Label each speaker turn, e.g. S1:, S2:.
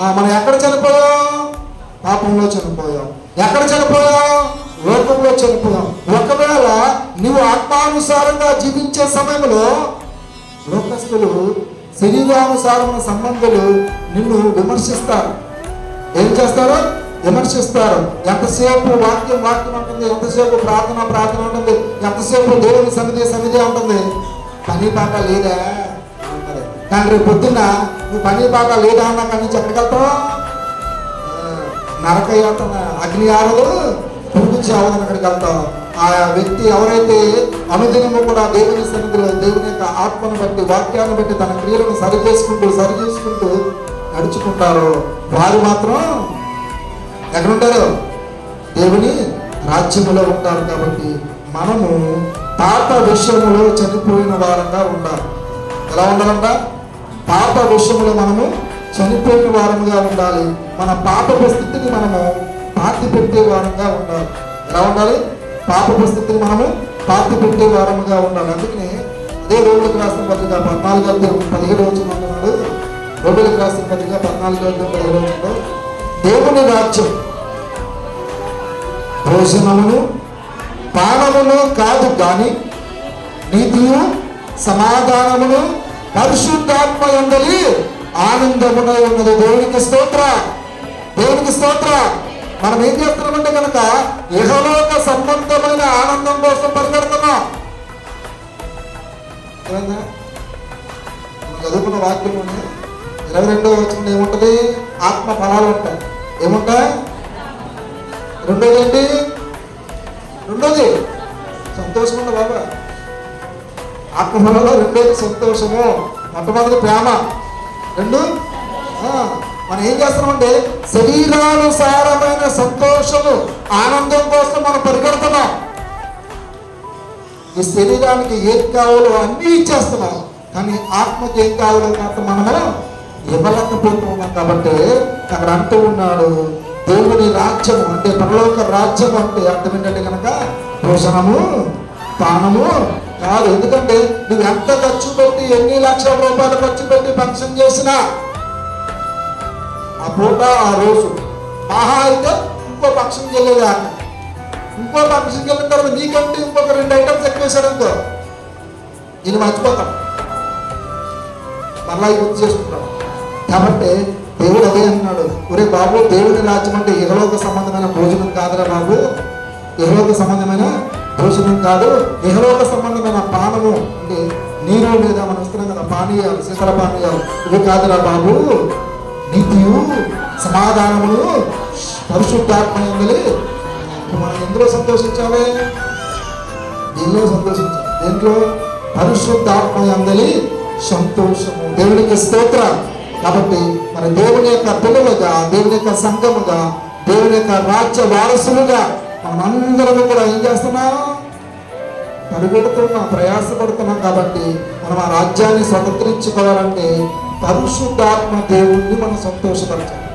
S1: మనం ఎక్కడ చనిపోయాం? పాపంలో చనిపోయాం. ఎక్కడ చనిపోయాం? లోకంలో చనిపోయాం. ఒకవేళ నువ్వు ఆత్మానుసారంగా జీవించే సమయంలో లోకస్తులు శరీరానుసారమైన సంబంధులు నిన్ను విమర్శిస్తారు. ఏం చేస్తారు? విమర్శిస్తారు. ఎంతసేపు వాక్యం వాక్యం ఉంటుంది ఎంతసేపు ప్రార్థన ప్రార్థన ఉంటుంది ఎంతసేపు దేవుని సన్నిధి సన్నిధి ఉంటుంది. పని పాట లేదా? అంటారు. కానీ రేపు పొద్దున్న నువ్వు పని బాగా లేదా అన్నా కానీ నుంచి ఎక్కడికి వెళ్తావు నరకయాతన అగ్ని ఆరదు పురుగు చావదని అక్కడికి వెళ్తావు. ఆ వ్యక్తి ఎవరైతే అనుదినము కూడా దేవుని సన్నిధిలో దేవుని యొక్క ఆత్మను బట్టి వాక్యాన్ని బట్టి తన క్రియలను సరి చేసుకుంటూ సరి చేసుకుంటూ నడుచుకుంటారో వారు మాత్రం ఎక్కడుంటారు? దేవుని రాజ్యంలో ఉంటారు కాబట్టి మనము తాత విషయంలో చనిపోయిన వారంగా ఉండాలి. ఎలా ఉండాలంట? పాప విషయంలో మనము చనిపోయిన వారముగా ఉండాలి. మన పాప స్థితిని మనము పాతి పెట్టే వారంగా ఉండాలి. ఎలా ఉండాలి? పాప స్థితిని మనము పాతి పెట్టే వారముగా ఉండాలి. అందుకనే అదే రోగులకు రాసిన పత్రిక పద్నాలుగు అధ్యాయం పదిహేడు వచ్చిన అంటున్నాడు. రోగులకు రాసిన పత్రిక పద్నాలుగు అధ్యాయం పదిహేడు వచ్చిన దేవుని రాజ్యం భోజనమును పానమును కాదు కానీ నీతియు సమాధానమును పరిశుద్ధాత్మ ఎందలి ఆనందమున ఉన్నది. దేవునికి స్తోత్ర. దేవునికి స్తోత్ర. మనం ఏం చేస్తున్నామంటే కనుక ఇహలోక సంబంధమైన ఆనందం కోసం పరిగెడుతున్నాం. చదువుకున్న వాక్యం ఉంది ఇరవై రెండో వచ్చింది ఏముంటది? ఆత్మ ఫలాలు ఉంటాయి. ఏముంటాయి? రెండోది ఏంటి? రెండోది. సంతోషం ఉంది బాబా? ఆత్మఫలంలో రెండోది సంతోషము. మొట్టమొదటి ప్రేమ. రెండు మనం ఏం చేస్తున్నామంటే శరీరానుసారమైన సంతోషము ఆనందం కోసం మనం పరిగెడుతున్నాం. ఈ శరీరానికి ఏం కావాలో అన్నీ ఇచ్చేస్తున్నాం. కానీ ఆత్మకి ఏం కావాలో కాస్త మనము ఇవ్వలేకపోతున్నాం కాబట్టి అక్కడ అంటూ ఉన్నాడు దేవుని రాజ్యము అంటే పరలోక రాజ్యం అంటే అర్థం ఏంటంటే కనుక భోజనము స్థానము కాదు ఎందుకంటే నువ్వు ఎంత ఖర్చు పెట్టి ఎన్ని లక్షల రూపాయలు ఖర్చు పెట్టి ఫంక్షన్ చేసినా ఆ పూట ఆ రోజు మహా అయితే ఇంకో ఫంక్షన్ చెల్లేదా ఇంకో ఫంక్షన్కి వెళ్ళిన తర్వాత నీకంటే ఇంకొక రెండు ఐటమ్స్ ఎక్కువేశాడంతో నేను మర్చిపోతాం మరలా గుర్తు చేసుకుంటాం. కాబట్టి దేవుడు అదే అన్నాడు ఒరే బాబు దేవుని రాజ్యం అంటే ఇహలోక సంబంధమైన భోజనం కాదురా బాబు. ఇహలోక సంబంధమైన భోజనం కాదు ఇహలోక సంబంధమైన పానము. అంటే నీరు లేదా మనం ఇస్తున్నాం కదా పానీయాలు శీతల పానీయాలు. ఇవి కాదురా బాబు. నీతియు సమాధానములు పరిశుద్ధాత్మ ఎందలి మనం ఎందులో సంతోషించాలి? దీనిలో సంతోషించాలి? దేంట్లో? పరిశుద్ధాత్మ అందలి సంతోషము. దేవునికి స్తోత్ర. కాబట్టి మన దేవుని యొక్క పిల్లలుగా దేవుని యొక్క సంఘముగా దేవుని యొక్క రాజ్య వారసులుగా మనందరము కూడా ఏం చేస్తున్నాం? పరిగెడుతున్నాం ప్రయాసపడుతున్నాం కాబట్టి మనం ఆ రాజ్యాన్ని స్వతంత్రించుకోవాలంటే పరిశుద్ధాత్మ దేవుణ్ణి మనం సంతోషపరచాలి.